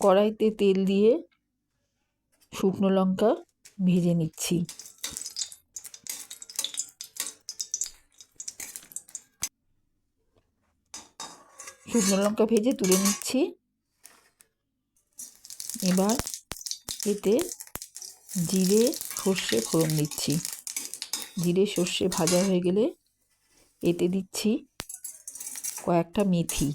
কড়াইতে তেল দিয়ে শুকনো লঙ্কা ভেজে নিচ্ছি। শুকনো লঙ্কা ভেজে তুলে নিচ্ছি। এবার এতে জিরে, সর্ষে ফোড়ন দিচ্ছি। জিরে, সর্ষে ভাজা হয়ে গেলে এতে দিচ্ছি কয়েকটা মেথি।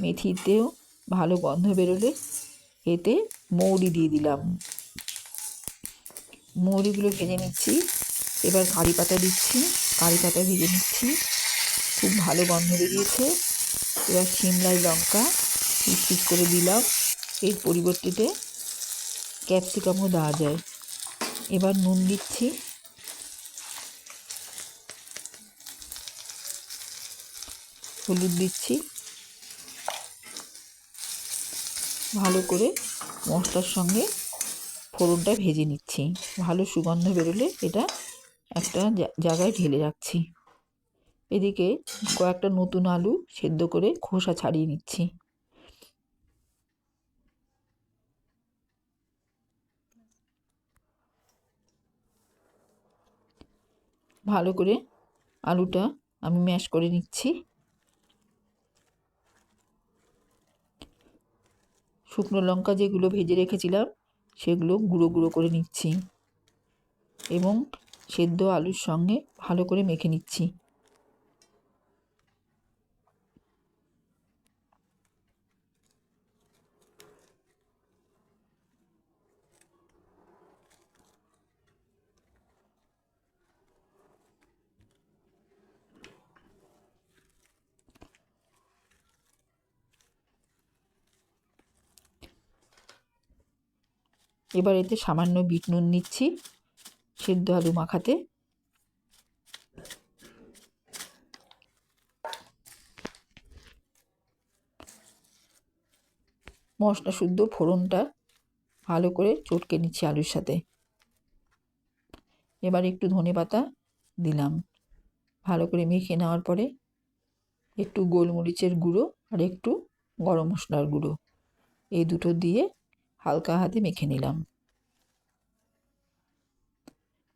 মেথিতেও ভালো গন্ধ বেরোলে এতে মৌরি দিয়ে দিলাম। মৌরিগুলো ভেজে নিচ্ছি। এবার কারি পাতা দিচ্ছি। কারি পাতা ভেজে নিচ্ছি। খুব ভালো গন্ধ বেরিয়েছে। এবার সিমলাই লঙ্কা পিস করে দিলাম। এর পরিবর্তে ক্যাপসিকামও দেওয়া যায়। এবার নুন দিচ্ছি। হলুদ দিচ্ছি। ভালো করে মশলার সঙ্গে ফোড়নটা ভেজে নিচ্ছি। ভালো সুগন্ধ বেরোলে এটা একটা জায়গায় ঢেলে রাখছি। এদিকে কয়েকটা নতুন আলু সেদ্ধ করে খোসা ছাড়িয়ে নিচ্ছি। ভালো করে আলুটা আমি ম্যাশ করে নিচ্ছি। শুকনো লঙ্কা যেগুলো ভেজে রেখেছিলাম, সেগুলো গুঁড়ো গুঁড়ো করে নিচ্ছি। এবং সেদ্ধ আলুর সঙ্গে ভালো করে মেখে নিচ্ছি। এবার এতে সামান্য বিট নুন নিচ্ছি, সেদ্ধ আলু মাখাতে। মশলা শুদ্ধ ফোড়নটা ভালো করে চটকে নিচ্ছি আলুর সাথে। এবার একটু ধনে পাতা দিলাম, ভালো করে মেখে নেওয়ার পরে একটু গোলমরিচের গুঁড়ো আর একটু গরম মশলার গুঁড়ো। এই দুটো দিয়ে হালকা হাতে মেখে নিলাম।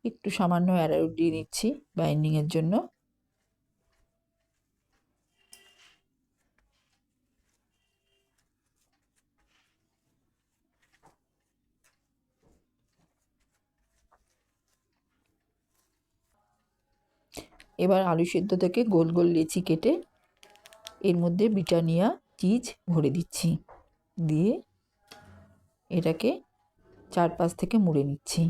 একটু সামান্য অ্যারারুট দিয়ে নিচ্ছি বাইন্ডিংয়ের জন্য। এবার আলু সেদ্ধ থেকে গোল গোল লেচি কেটে এর মধ্যে ব্রিটানিয়া চিজ ভরে দিচ্ছি। দিয়ে এটাকে চারপাশ থেকে মুড়ে নিচ্ছি।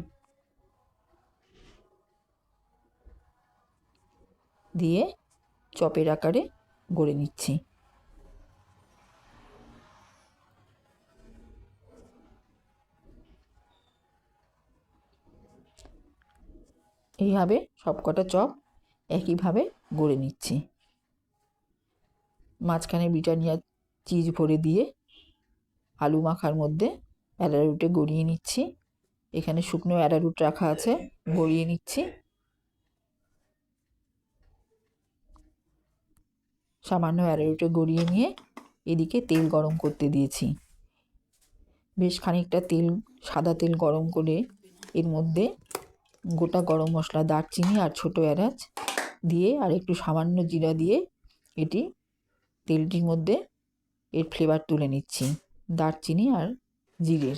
দিয়ে চপের আকারে গড়ে নিচ্ছি। এইভাবে সবকটা চপ একইভাবে গড়ে নিচ্ছি। মাঝখানে ব্রিটানিয়া চিজ ভরে দিয়ে আলু মাখার মধ্যে অ্যারারুটে গড়িয়ে নিচ্ছি। এখানে শুকনো অ্যারারুট রাখা আছে, গড়িয়ে নিচ্ছি। সামান্য অ্যারারুটে গড়িয়ে নিয়ে এদিকে তেল গরম করতে দিয়েছি। বেশ খানিকটা তেল, সাদা তেল গরম করে এর মধ্যে গোটা গরম মশলা, দারচিনি আর ছোটো এলাচ দিয়ে আর একটু সামান্য জিরা দিয়ে এটি তেলটির মধ্যে এর ফ্লেভার তুলে নিচ্ছি। দারচিনি আর জিরের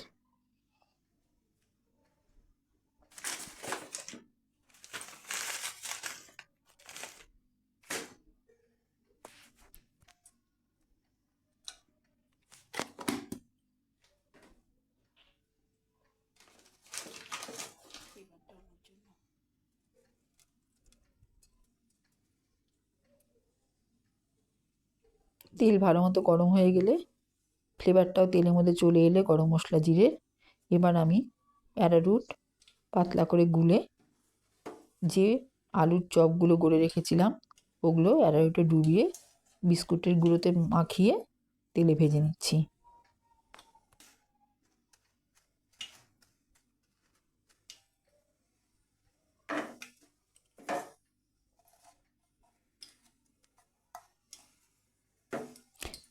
তেল ভালো মতো গরম হয়ে গেলে ফ্লেভারটাও তেলের মধ্যে চলে এলে গরম মশলা জিরে, এবার আমি অ্যারারুট পাতলা করে গুলে যে আলুর চপগুলো গড়ে রেখেছিলাম, ওগুলো অ্যারারুটে ডুবিয়ে বিস্কুটের গুঁড়োতে মাখিয়ে তেলে ভেজে নিচ্ছি।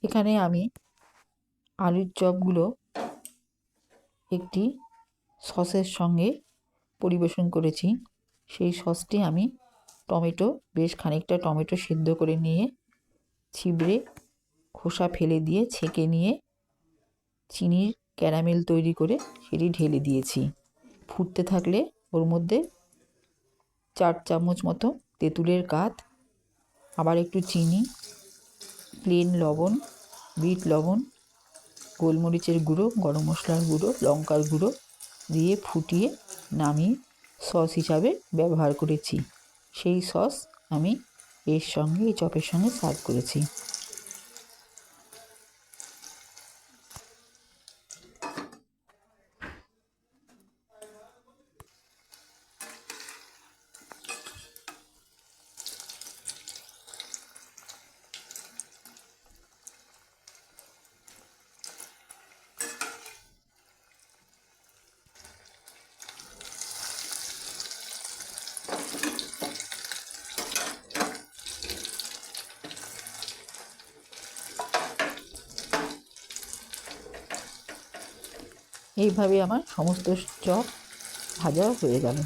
এখানে আমি আলুর চপগুলো একটি সসের সঙ্গে পরিবেশন করেছি। সেই সসটি আমি টমেটো, বেশ খানিকটা টমেটো সিদ্ধ করে নিয়ে ছিবড়ে খোসা ফেলে দিয়ে ছেঁকে নিয়ে চিনির ক্যারামেল তৈরি করে সেটি ঢেলে দিয়েছি। ফুটতে থাকলে ওর মধ্যে চার চামচ মতো তেঁতুলের কাত, আবার একটু চিনি প্লেন লবণ বিট লবণ গোলমরিচের গুঁড়ো, গরম মশলার গুঁড়ো, লঙ্কার গুঁড়ো দিয়ে ফুটিয়ে নামিয়ে সস হিসাবে ব্যবহার করেছি। সেই সস আমি এর সঙ্গে এই চপের সঙ্গে সার্ভ করেছি। এইভাবে আমার সমস্ত চপ ভাজা হয়ে গেল।